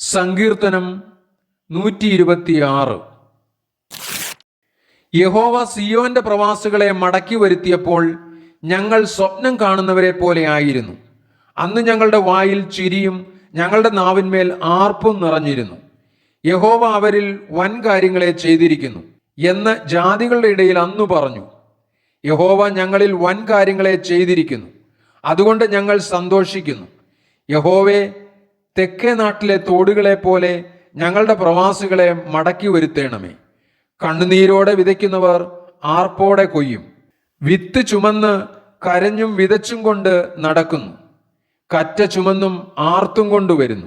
സങ്കീർത്തനം നൂറ്റി ഇരുപത്തിയാറ് യഹോവ സിയോന്റെ പ്രവാസികളെ മടക്കി വരുത്തിയപ്പോൾ ഞങ്ങൾ സ്വപ്നം കാണുന്നവരെ പോലെ ആയിരുന്നു. അന്ന് ഞങ്ങളുടെ വായിൽ ചിരിയും ഞങ്ങളുടെ നാവിന്മേൽ ആർപ്പും നിറഞ്ഞിരുന്നു. യഹോവ അവരിൽ വൻ കാര്യങ്ങളെ ചെയ്തിരിക്കുന്നു എന്ന് ജാതികളുടെ ഇടയിൽ അന്നു പറഞ്ഞു. യഹോവ ഞങ്ങളിൽ വൻ കാര്യങ്ങളെ ചെയ്തിരിക്കുന്നു. അതുകൊണ്ട് ഞങ്ങൾ സന്തോഷിക്കുന്നു. യഹോവേ തെക്കേ നാട്ടിലെ തോടുകളെ പോലെ ഞങ്ങളുടെ പ്രവാസികളെ മടക്കി വരുത്തേണമേ. കണ്ണുനീരോടെ വിതയ്ക്കുന്നവർ ആർപ്പോടെ കൊയ്യും. വിത്ത് ചുമന്ന് കരഞ്ഞും വിതച്ചും കൊണ്ട് നടക്കുന്നു. കറ്റ ചുമന്നും ആർത്തും കൊണ്ടുവരുന്നു